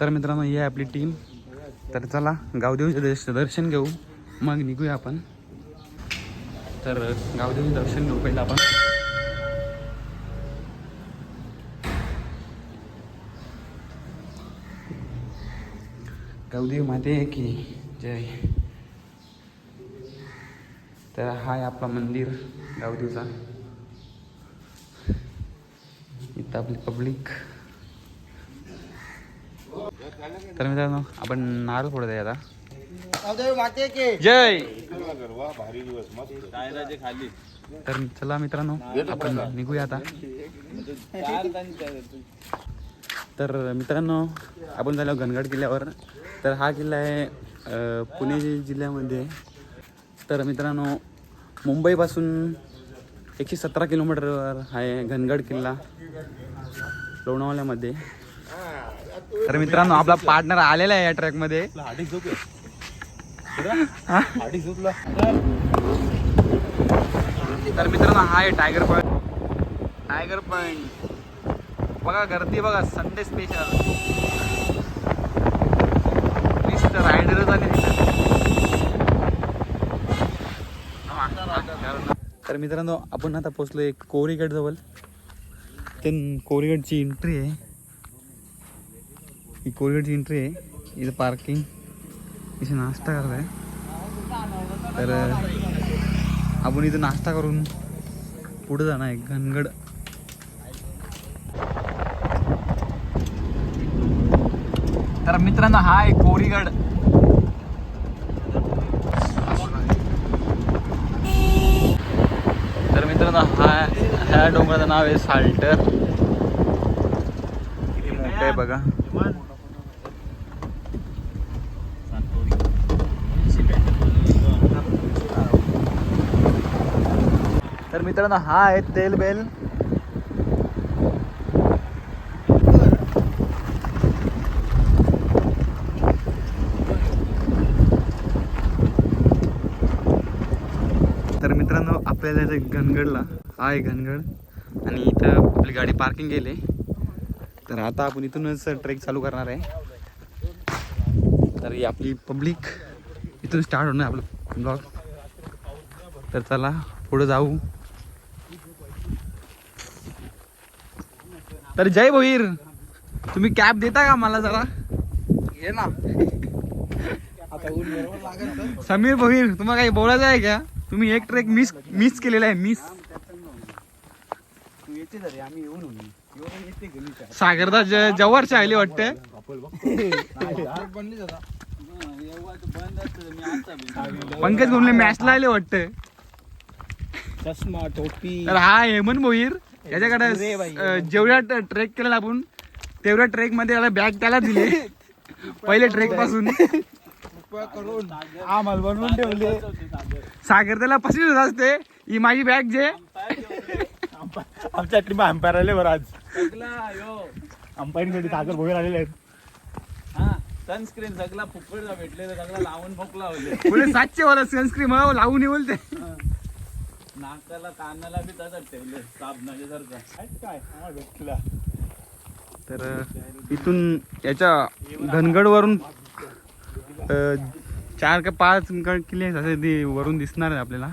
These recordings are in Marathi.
तर मित्रांनो ही आहे आपली टीम तर चला गावदेवीचं दर्शन दर्शन घेऊ. मग निघूया आपण. तर गावदेवीचं दर्शन घेऊ पहिलं आपण. गावदेवी माते आहे की जय. तर हा आहे आपला मंदिर गावदेवचा. इथं आपली पब्लिक तर मित्रांनो आपण नारळ फोडत आहे आता. जय! तर चला मित्रांनो आपण निघूया आता. तर मित्रांनो आपण झालो घनगड किल्ल्यावर. तर हा किल्ला आहे पुणे जिल्ह्यामध्ये. तर मित्रांनो मुंबईपासून एकशे सतरा किलोमीटरवर आहे घनगड किल्ला लोणावळ्यामध्ये. तर मित्रांनो आपला पार्टनर आलेला आहे या ट्रॅकमध्ये हा? तर मित्रांनो हा आहे टायगर पॉईंट टायगर पॉईंट बघा गर्दी बघा संडे स्पेशल मिस्टर रायडर तर मित्रांनो आपण आता पोचलो एक कोरीगड जवळ ते कोरीगडची एंट्री आहे. ही कोरीगडची एंट्री आहे इथं पार्किंग इथे नाश्ता करत आहे तर आपण इथं नाश्ता करून पुढे जाणार आहे घनगड तर मित्रांनो हा आहे कोरीगड तर मित्रांनो हा ह्या डोंगराचं नाव आहे साल्टर किती मोठं आहे बघा मित्रांनो हा आहे तेल बेल. तर मित्रांनो आपल्याला इथे घनगडला. हा आहे घनगड. आणि इथं आपली गाडी पार्किंग केली. तर आता आपण इथूनच ट्रेक चालू करणार आहे. तर ही आपली पब्लिक इथून स्टार्ट होणार आपलं ब्लॉग तर चला पुढं जाऊ. तर जय भोईर. तुम्ही कॅब देता का मला जरा? ये ना. समीर भोईर तुम्हाला काही बोलायचं आहे का? तुम्ही एक ट्रेक मिस मिस केलेला आहे मिस सागरदा ज- जवळचे आले वाटते पंकज गुमले मॅचला आले वाटते चष्मा टोपी. तर हा हेमंत भोईर. याच्याकडे जेवढ्या ट्रेक केलेला आपण तेवढ्या ट्रेकमध्ये त्याला बॅग त्याला दिली. पहिले ट्रेकपासून. करून आम्हाला बनवून ठेवले. सागर त्याला होत असते ही माझी बॅग जे. आमच्या टीम अंपायर आले बरं आज. अंपायरसाठी सागर भोगर आलेले आहेत. सनस्क्रीन सगळा फुकट भेटले तर सगळा लावून मोकला होते. सातशे वाला सनस्क्रीम लावून येऊ ते. नाकाला कानाला बी तसंच ठेवले. साबणाच्या सारखं काय? भेटला. तर इथून याच्या घनगडवरून अं, चार का पाच गड किल्ले असे ते वरून दिसणार आहे आपल्याला.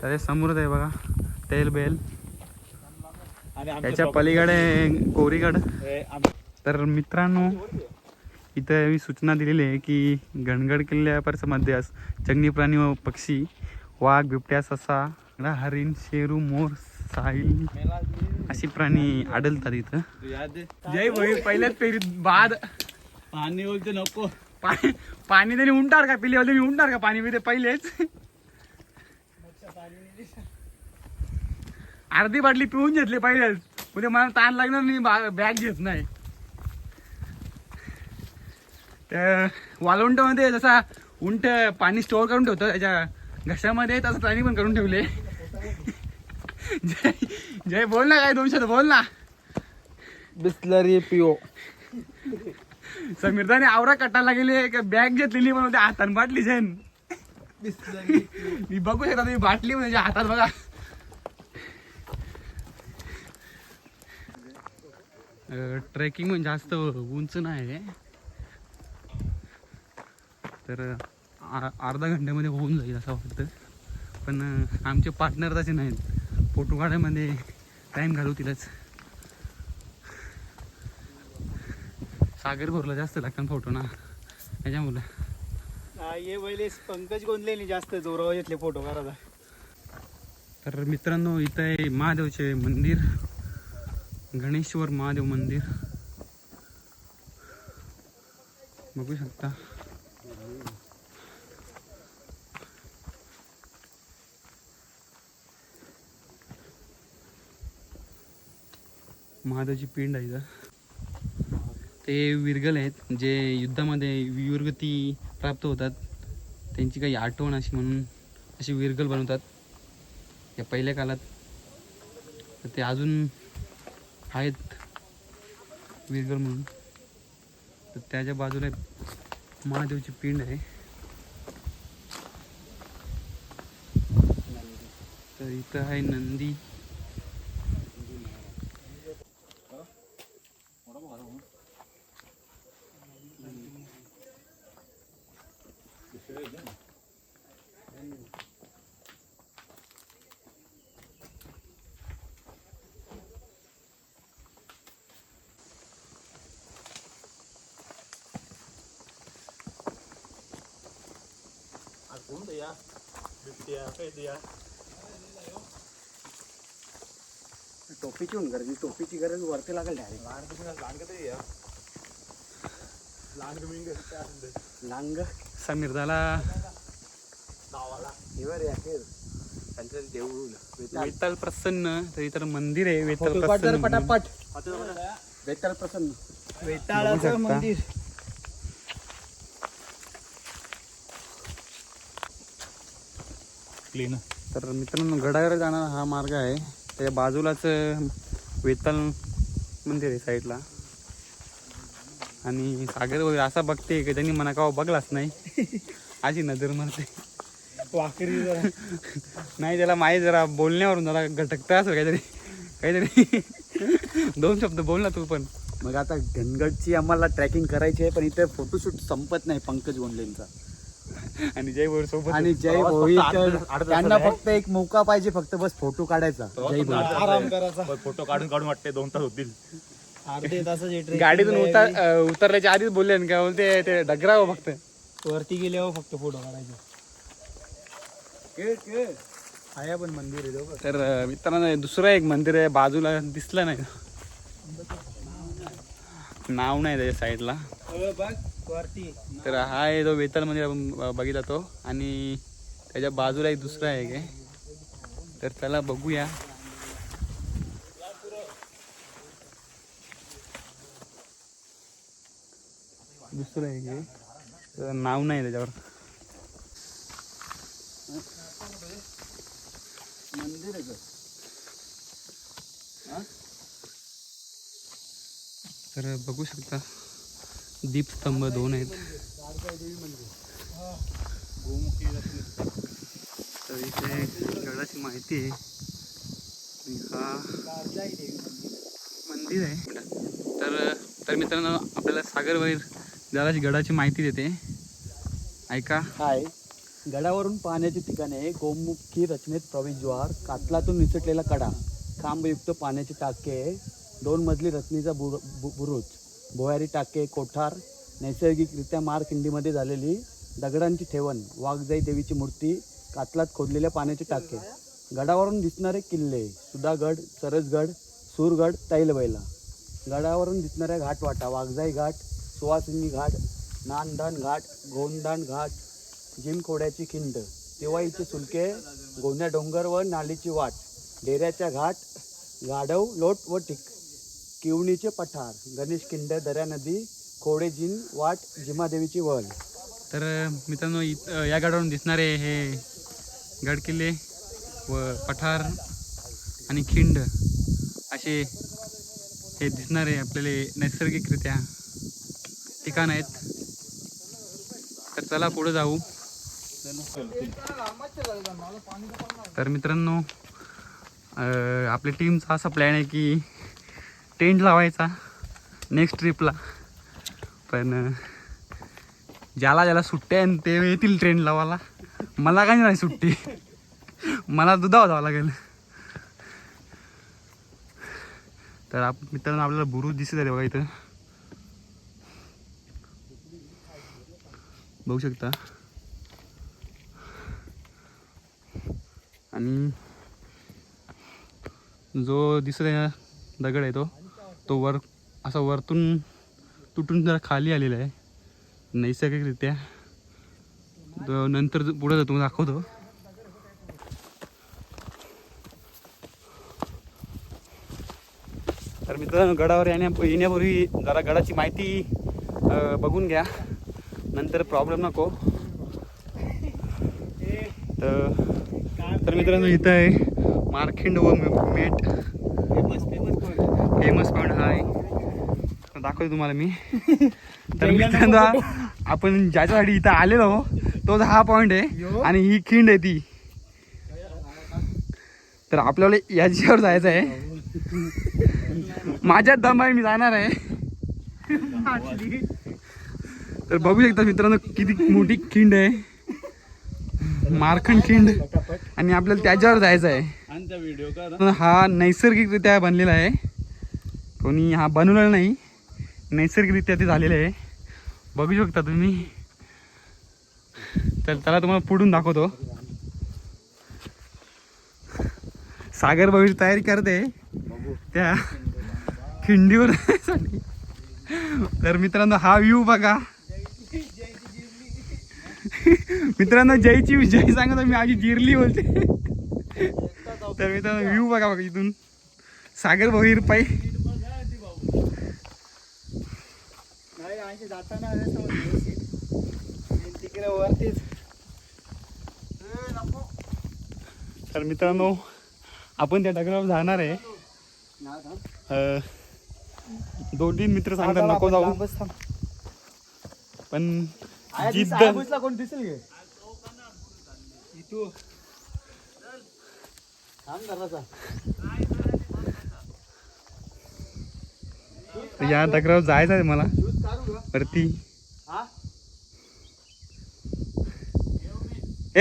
त्याच्या समोरच आहे बघा तेल बेल. सोबत- पलीकडे कोरीगड. तर मित्रांनो इथं मी सूचना दिलेली आहे की गणगड किल्ल्यापर्यंतमध्ये अस जंगली प्राणी व पक्षी वाघ बिबट्या ससा हरिण शेरू मोर साहिल. अशी प्राणी आढळतात इथं. जय भाई पहिल्याच फेरीत बाद. पाणी बोलते नको. पाणी पाणी त्यांनी उंटार का? पिले होते मी उंटार का पाणी पिते पहिलेच? अर्धी बाटली पिऊन घेतली पहिलेच. उद्या मला ताण लागणार नाही बॅग घेत नाही. वालवंटमध्ये जसा उंट पाणी स्टोअर करून ठेवतो त्याच्या घशामध्ये तसं प्राणी पण करून ठेवले. जय जय बोल ना काय दोन शब्द बोल ना. बिस्लरी पिओ. समीरदाने आवरा कटायला गेले बॅग घेतलेली पण होते हातात बाटली जैन. मी बघू शकता तुम्ही बाटली म्हणजे हातात बघा. ट्रेकिंग म्हणजे जास्त उंच नाही. तर अर्धा घंट्यामध्ये होऊन जाईल असं वाटतं. पण आमचे पार्टनर तसे नाहीत. Photo काढायमध्ये time घालवतीलच. सागर भरला जास्त लागतात फोटो ना. त्याच्यामुळं. ये पहिले पंकज गोंदले जास्त जोरावर घेतले फोटो करायचा तर मित्रांनो इथं आहे महादेवचे मंदिर. गणेश्वर महादेव मंदिर. बघू शकता. महादेवची पिंड आहे इथं. ते विरगल आहेत जे युद्धामध्ये वीरगती प्राप्त होतात. त्यांची काही आठवण अशी म्हणून अशी विरगल बनवतात. या पहिल्या काळात तर ते अजून आहेत विरगल म्हणून. तर त्याच्या बाजूला एक महादेवची पिंड आहे. तर इथं आहे नंदी टोपीची होऊन गरज टोपीची गरज वरती लागेल डायरेक्ट लांग समीर झाला हिवर त्यांचं देऊळ वेताल प्रसन्न तर इथं मंदिर आहे वेताल प्रसन्न. पटापट वेताळ प्रसन्न वेताळाचं. मंदिर क्लीन तर मित्रांनो गडावर जाणारा हा मार्ग आहे. त्याच्या बाजूलाच वेताल मंदिर आहे साईडला. आणि सागर वगैरे असा बघते की त्यांनी का बघलाच नाही. अशी नजर मारते. वाकरी जरा. नाही त्याला माहीत जरा बोलण्यावरून जरा घटकता असं काहीतरी काहीतरी. दोन शब्द बोल ना तू पण. मग आता घनगडची आम्हाला ट्रॅकिंग करायची आहे पण इथे फोटोशूट संपत नाही पंकज गोंडलेंचा. आणि जय बोल सोबत आणि जय भोई तर त्यांना फक्त एक मौका पाहिजे फक्त बस फोटो काढायचा. जय भोई आराम करायचा. फोटो काढून काढून वाटते दोन तास होतील. अर्धे तासाची गाडीतून उतर अं, उतरल्याच्या आधीच बोलले ना काय बोलते ते डगराव फक्त. वरती गेल्यावर फक्त फोटो काढायचे. आया पण मंदिर आहे तर अं, मित्रांनो दुसरं एक मंदिर आहे बाजूला दिसलं नाही. नाव नाही त्याच्या साईडला. तर हा आहे जो वेताल मंदिर आपण बघितला तो. आणि त्याच्या बाजूला एक दुसरा आहे काय तर त्याला बघूया. दुसरं आहे. काय नाव नाही त्याच्यावर. मंदिर आहे तर बघू शकता दीपस्तंभ दोन आहेत. तर इथे गडाची माहिती आहे. हा मंदिर आहे. तर तर मित्रांनो आपल्याला सागरवरील जराची गडाची माहिती देते. ऐका. हाय. गडावरून पाण्याचे ठिकाण आहे. गोमुखी रचनेत प्रवेशद्वार कातलातून निसटलेला कडा खांबयुक्त पाण्याचे टाके दोन मजली रचनेचा बुर बु- बुरुज भोयारी टाके कोठार नैसर्गिकरित्या मारखिंडीमध्ये झालेली दगडांची ठेवण वाघजाई देवीची मूर्ती कातलात खोदलेल्या पाण्याचे टाके गडावरून दिसणारे किल्ले सुधागड सरसगड सूरगड तैलबैला गडावरून दिसणाऱ्या घाटवाटा वाघजाई घाट सुवासिनी घाट नानदान घाट गोंदाण घाट जिमखोड्याची खिंड तिवाईचे सुलके गोंद्या डोंगर व नालीची वाट डेऱ्याच्या घाट गाढव लोट व ठिक किवणीचे पठार गणेश किंड दर्या नदी खोडेजीन वाट जिमादेवीची वळ तर मित्रांनो इत या गडावरून दिसणारे हे गड किल्ले व पठार आणि खिंड असे हे दिसणारे आपल्याला नैसर्गिकरित्या ठिकाण आहेत. तर चला पुढे जाऊ. तर मित्रांनो आपल्या टीमचा असा प्लॅन आहे की टेंट लावायचा नेक्स्ट ट्रिपला. पण ज्याला ज्याला सुट्ट्या आहे ते येतील ट्रेन लावायला. मला काही नाही सुट्टी? मला दुधावर जावं लागेल. तर आप मित्रांनो आपल्याला बुरुज दिसत आहे बघा इथं. बघू शकता. आणि जो दिसत आहे ना दगड आहे तो. तो वर असा वरतून तुटून जरा खाली आलेला आहे. नैसर्गिकरित्या. नंतर पुढे तुम्ही दाखवतो. तर मित्रांनो गडावर येण्या येण्यापूर्वी जरा गडाची माहिती बघून घ्या. नंतर प्रॉब्लेम नको. तर तर मित्रांनो इथं आहे मार्खिंड व मेट. Famous famous point famous point हा आहे तर दाखवतो तुम्हाला मी. तर मित्रांनो आपण ज्याच्यासाठी इथं आलेलो तोच हा पॉईंट आहे आणि ही खिंड आहे ती. तर आपल्याला याच्यावर जायचं आहे. माझ्यात दम आहे मी जाणार आहे. तर बघू शकता मित्रांनो किती मोठी खिंड आहे. मारखंड खिंड. आणि आपल्याला त्याच्यावर जायचं आहे. हा नैसर्गिकरित्या बनलेला आहे. कोणी हा बनवलेला नाही. नैसर्गिकरित्या ते झालेलं आहे. बघू शकता तुम्ही. तर त्याला तुम्हाला पुढून दाखवतो. सागर भविष्य तयारी करते. त्या खिंडीवर. तर मित्रांनो हा व्ह्यू बघा. मित्रांनो जयची जय सांगतो मी आजी जिरली बोलते. तर मित्रांनो व्ह्यू बघा बघा इथून. सागर भोईर पाई जाताना तिकडे वरतीच तर मित्रांनो आपण त्या दगडावर जाणार आहे. दोन तीन मित्र सांगतात नको जाऊ. पण जिद्द कोण दिसेल गे? या दगडावर जायचं आहे मला. वरती हा?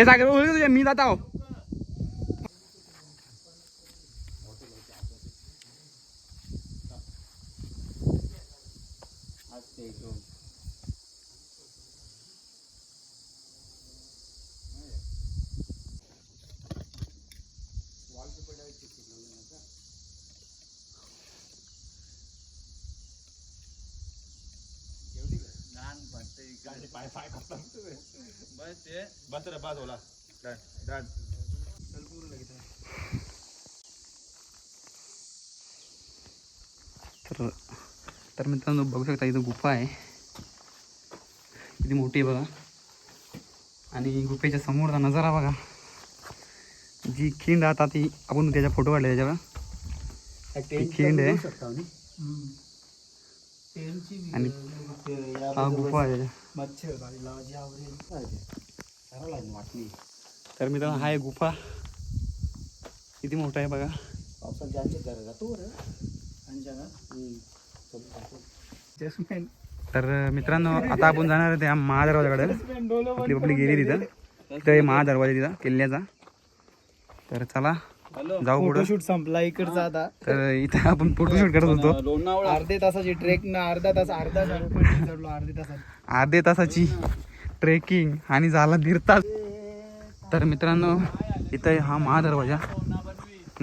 सागर तुझ्या? मी जात. आहो बस रे बस होला तर तर मित्रांनो बघू शकता इथं गुफा आहे. किती मोठी आहे बघा. आणि गुफेच्या समोरचा नजारा बघा. जी खिंड आता ती आपण त्याचा फोटो काढले त्याच्यावर ती खिंड आहे. आणि हा गुफा आहे. तर मित्रांनो हा आहे गुफा. किती मोठा आहे बघा. पावसात ज्यांचे घर जातो तर मित्रांनो आता आपण जाणार आहे त्या महादरवाजाकडे. आपली आपली गेली तिथं. तिथं आहे महादरवाजा तिथं किल्ल्याचा. तर चला जाऊ पुढं. फोटोशूट संपला इकडचा आता. तर इथं आपण फोटोशूट करत होतो. अर्धे तासाची ट्रेक ना अर्धा तास अर्धा अर्धे तासाची. ट्रेकिंग आणि झाला दीड तास. तर मित्रांनो इथं हा महादरवाजा.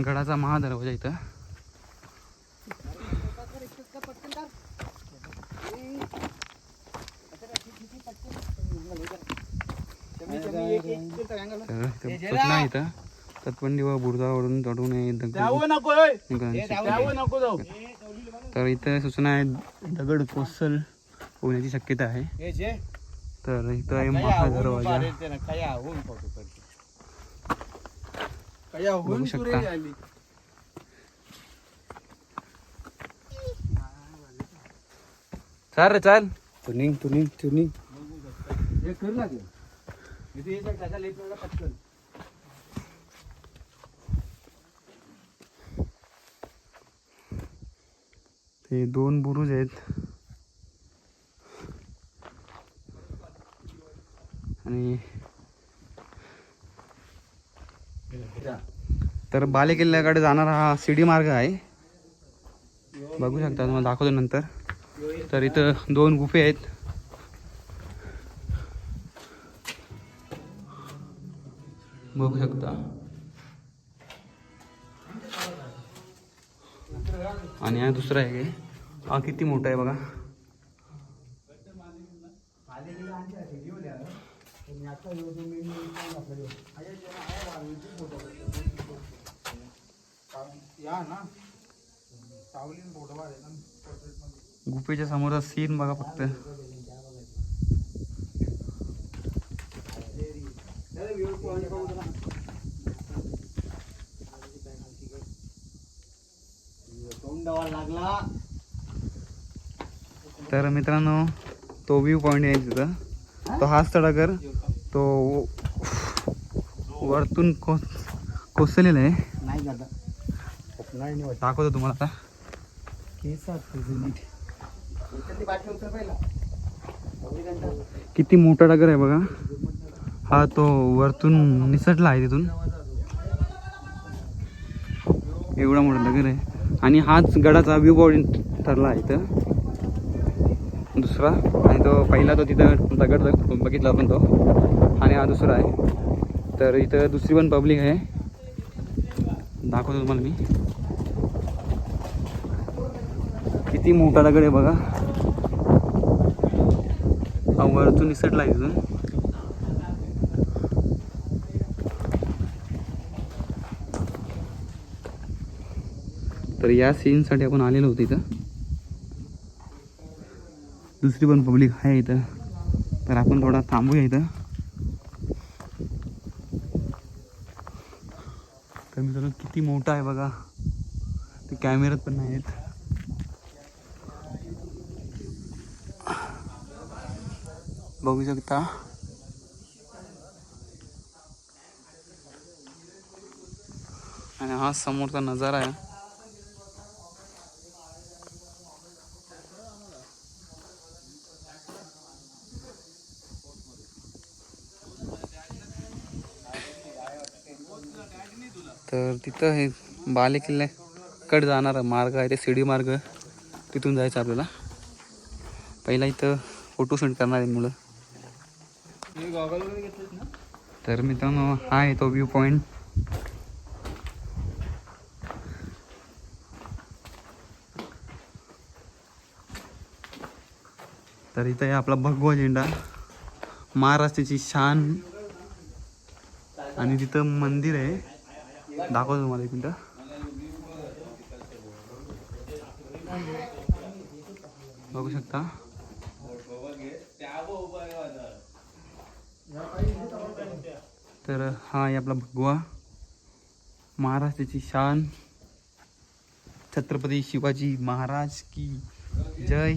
गडाचा महादरवाजा इथं. इथं सूचना आहे इथं? तटबंदी व बुरजावरून चढू नये तर इथं सूचना आहे दगड कोसल होण्याची शक्यता आहे. हे तर इथं आहे महादरवाजा. काय होऊन शकता. चल रे चल. तू निघ तू निघ तू निघ. हे कर लागेल इथे ये जा, त्याच्या लेफ्टला पटकन. ते दोन बुरुज आहेत. आणि तर बाले किल्ल्याकडे जाणारा हा शिडी मार्ग आहे. बघू शकता तुम्हाला दाखवतो नंतर. तर इथं दोन गुफे आहेत. बघू शकता. आणि हा दुसरा आहे. हा किती मोठा आहे बघा. गुफेच्या समोरचा सीन बघा फक्त. लागला तर मित्रांनो तो व्ह्यू पॉईंट आहे तिथं. तो हाच तडागर तो वरतून को कोसलेला आहे. नाही दादा. दाखवतो तुम्हाला आता. केस किती मोठा डगर आहे बघा. हा तो वरतून निसटला आहे तिथून. एवढा मोठा डगर आहे. आणि हाच गडाचा व्ह्यू पॉईंट ठरला आहे इथं. दुसरा. आणि तो पहिला तो तिथं दगड बघितला आपण तो. आणि हा दुसरा आहे. तर इथं दुसरी पण पब्लिक आहे. दाखवतो तुम्हाला मी. किती मोठा दगड आहे बघा. हा वरतून निसटला इथून तर या सीनसाठी आपण आलेलो होतो इथं. दुसरी पण पब्लिक आहे इथं. तर आपण थोडा थांबूया इथं. मित्रांनो किती मोठा आहे बघा. ते कॅमेरात पण नाही आहेत. बघू शकता. आणि हा समोरचा नजारा आहे तर तिथं हे बाले किल्ल्याकडे जाणारा मार्ग आहे ते शिडी मार्ग. तिथून जायचं आपल्याला. पहिला इथं फोटो शूट करणार आहे मुलं. तर मित्रांनो हा आहे तो व्ह्यू पॉईंट तर इथं आहे आपला भगवा झेंडा. महाराष्ट्राची शान. आणि तिथं मंदिर आहे. दाखवतो तुम्हाला एक मिनटं. बघू शकता. तर हा आहे आपला भगवा. महाराष्ट्राची शान. छत्रपती शिवाजी महाराज की जय.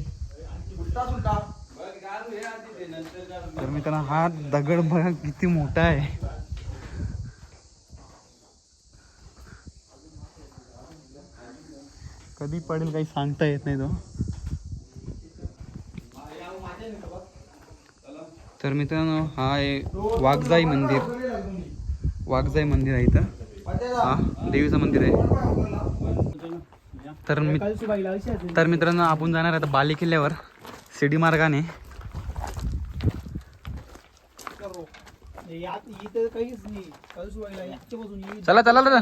तर मित्रांनो हा दगड बघा किती मोठा आहे. कधी पडेल काही सांगता येत नाही तो. तर मित्रांनो हा आहे वाघजाई मंदिर. वाघजाई मंदिर आहे इथं. हा देवीचं मंदिर आहे. तर मी तर मित्रांनो आपण जाणार आता बाले किल्ल्यावर शिडी मार्गाने. चला चला चला.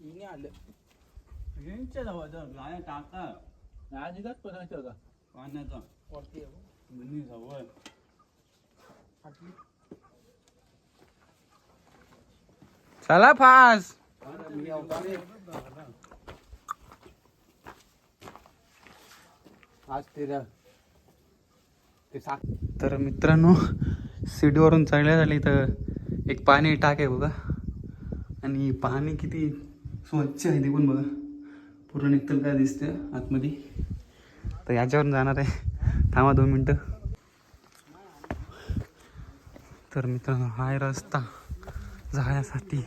हिने आलं यांच्या जवळ जवळ गाड्या टाका आजीलाच पदार्थ होता पाण्याचा वरती. म्हणी जवळ. चला फास आज ते ते साक तर मित्रांनो सीडीवरून चढल्या झाली तर एक पाणी टाक आहे बघा. आणि पाणी किती स्वच्छ आहे ते पण बघा. पूर्ण निघतं काय दिसते आतमध्ये. तर याच्यावर जाणार आहे. थांबा दोन मिनटं. तर मित्रांनो हाय रस्ता जाण्यासाठी.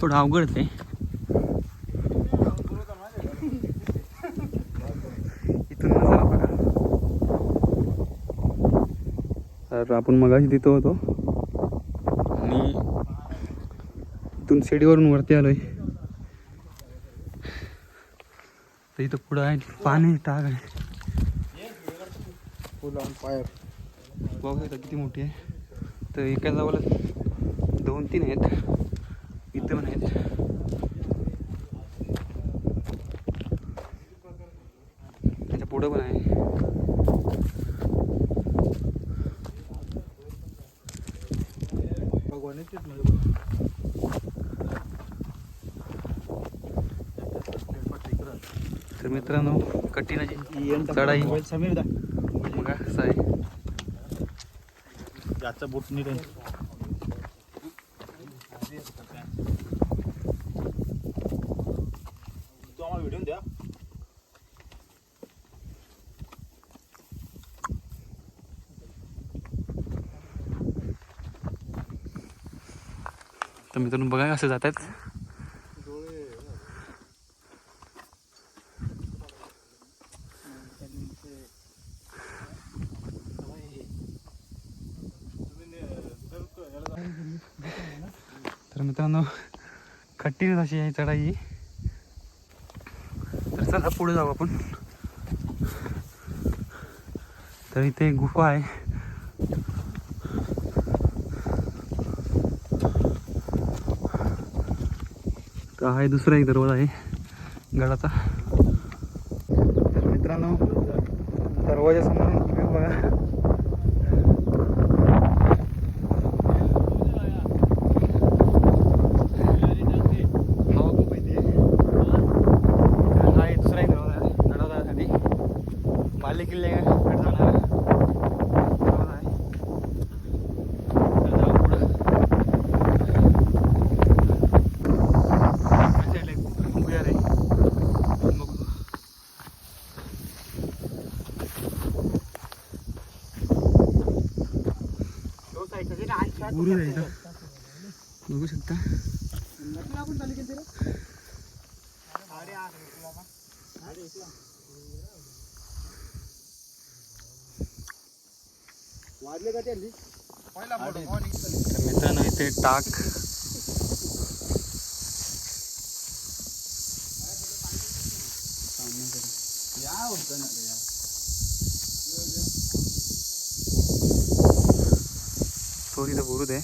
थोडं अवघड ते इथून तर आपण मगाशी तिथं होतो. इथून शिडीवरून वरती आलोय. तर इथं पुढं आहे पाणी टाक आहे. बघू किती मोठी आहे? तर एका जावाला दोन तीन आहेत. इथं पण आहेत. त्याच्या पुढं पण आहे भगवानचीच म्हणजे तर मित्रांनो कठीणाची चढाई. समीर दा बघा आहे. याचा बोट तू आम्हाला व्हिडिओ द्या. तर मित्रांनो बघा कसं जात आहेत मित्रांनो कठीण अशी आहे चढाई. तर चला पुढे जाऊ आपण. तर इथे गुफा आहे. तर आहे दुसरा एक दरवाजा आहे गडाचा तर मित्रांनो दरवाजा समोर view बघा हवा खूप येते हा एक दुसरा एक दरवाजा आहे गडाला जाण्यासाठी बाले किल्ले कडे जाणार दरवाजा आहे तर जाऊ पुढं Masih ada kuya rin. Mag- गुरु आहे इथं. बघू शकता वाजले का त्यांनी पहिला तर मित्रांनो इथे टाक. तो तिथं बुरुद आहे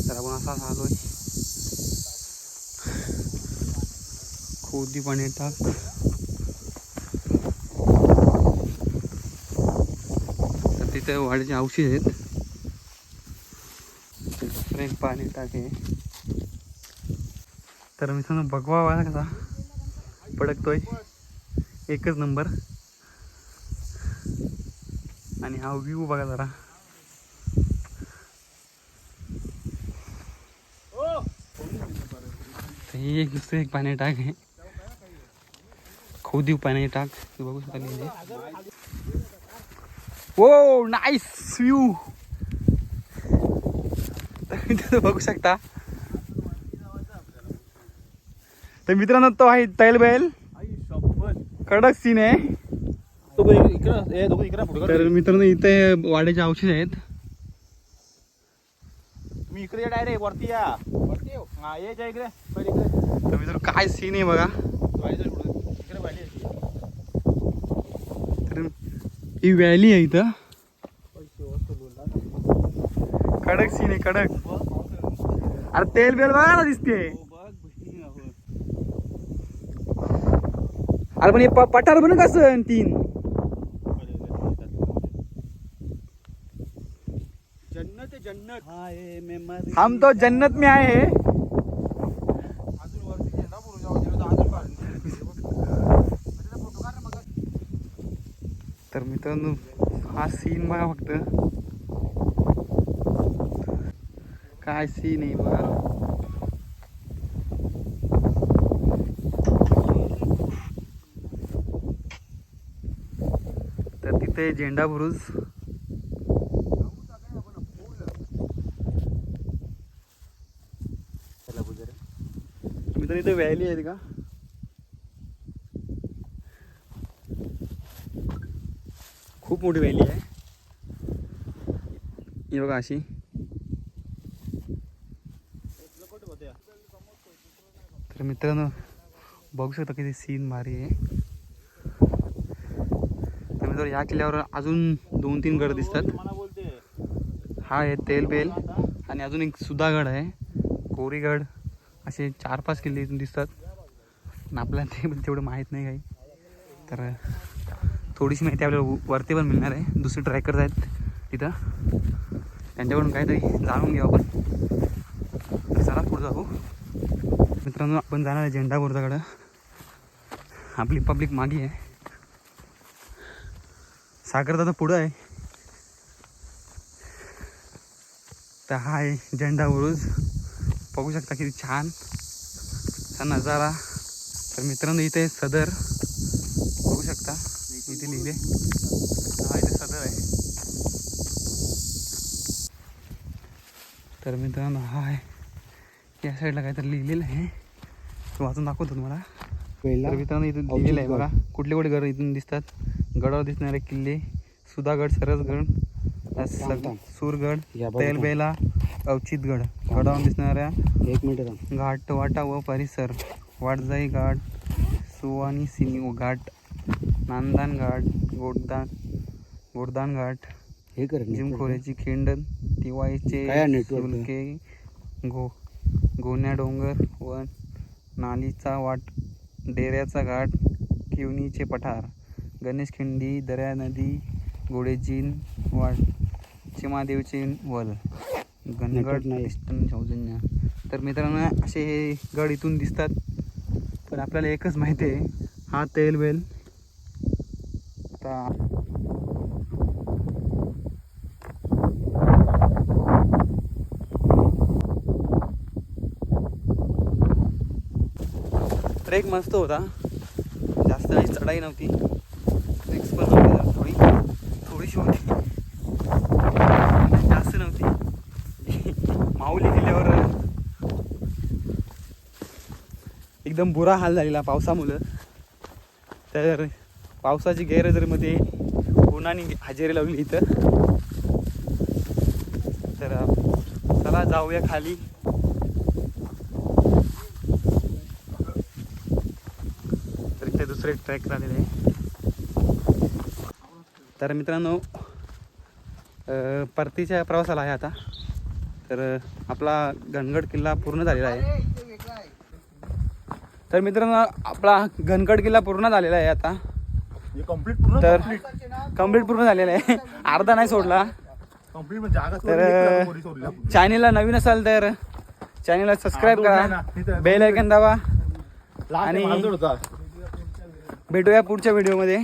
तर आपण असा आलोय खोदी पण टाक. इथं वाढीचे औषध आहेत. दुसरं एक पाणी टाके. तर मी बघवा वाला कसा पडकतोय. एकच नंबर. आणि हा व्ह्यू बघा जरा. तर ही एक दुसरं एक पाणी टाक. आहे खोदीव पाणी टाक. ते बघू शकता ओ नाईस व्ह्यू बघू शकता. तर मित्रांनो तो आहे तैल बैल. कडक सीन आहे. तो इकडं ए दोघं इकडं पुढे तर मित्रांनो इथे वाड्याचे औषध आहेत. तुम्ही इकडे या डायरेक्ट वरती या. वरती हा तर मित्रांनो काय सीन आहे बघा. ही व्हॅली आहे इथं कडक सीन आहे कडक। अरे तेल बेल बघा ना दिसते अरे पण हे पठार पण कसं तीन? जन्नत जन्नत। हा हम तो जन्नत में आए हैं। मित्रांनो हा सीन बघा फक्त. काय सीन आहे बघा. तर तिथे झेंडा बुरुज. तर इथे व्हॅली आहेत का? खूप मोठी व्हॅली आहे. ही बघा अशी. तर मित्रांनो बघू शकता किती सीन भारी आहे. तर मित्रांनो या किल्ल्यावर अजून दोन तीन गड दिसतात. हा आहे तेलबेल आणि अजून एक सुधागड आहे. कोरीगड असे चार पाच किल्ले इथून दिसतात. पण आपल्याला ते पण तेवढं माहीत नाही काही. तर थोडीशी माहिती आपल्याला वरती पण मिळणार आहे. दुसरे ट्रॅकर्स आहेत तिथं. त्यांच्याकडून काहीतरी जाणून घेऊ आपण. तर चला पुढे जाऊ. मित्रांनो आपण जाणार आहे झेंडा गुरुदाकडं आपली पब्लिक मागे आहे. सागर दादा पुढं आहे. तर हा आहे झेंडा बुरुज. बघू शकता किती छान. नजारा. तर मित्रांनो इथे सदर इथे हा इथे सदर आहे. तर मित्रांनो हा आहे. या साईडला काहीतरी लिहिलेलं आहे. तो वाचून दाखवतो तुम्हाला. पहिला तर मित्रांनो इथून लिहिलेलं आहे बघा. कुठले कुठले गड इथून दिसतात. गडावर दिसणारे किल्ले सुधागड सरसगड. सूरगड तेलबेला अवचितगड गडावर दिसणाऱ्या एक मिनिट. घाट वाटा व परिसर. वाडजाई घाट सुवानी सिनी घाट. नांदान घाट गोडदान गोडदान घाट हे कर जिमखोऱ्याची खिंड तिवाईचे network? सुलके गो गोण्या डोंगर व नालीचा वाट डेऱ्याचा घाट किवनीचे पठार गणेश खिंडी दर्या नदी गोडेजीन वाट चिमादेवचे वल गणगड सौजन्य. तर मित्रांनो असे हे गड इथून दिसतात. पण आपल्याला एकच माहिती आहे हा तेलवेल आता. ट्रेक मस्त होता. जास्त काही चढाई नव्हती. ट्रेक्स पण नव्हती थोडी. थोडीशी होती जास्त नव्हती. माऊली गेल्यावर एकदम बुरा हाल झालेला पावसामुळं. तर पावसाची गैरहजेरीमध्ये उन्हाने हजेरी लावली इथं. तर चला जाऊया खाली. तर इथे दुसरे ट्रॅक झालेले आहे. तर मित्रांनो परतीच्या प्रवासाला आहे आता. तर आपला घनगड किल्ला पूर्ण झालेला आहे. तर मित्रांनो आपला घनगड किल्ला पूर्ण झालेला आहे आता. तर कंप्लीट पूर्ण झालेला आहे. अर्धा नाही सोडला. म्हणजे तर. चॅनेलला नवीन असाल तर चॅनेलला सबस्क्राईब करा. बेल ऐकन दाबा. आणि- भेटूया पुढच्या व्हिडिओमध्ये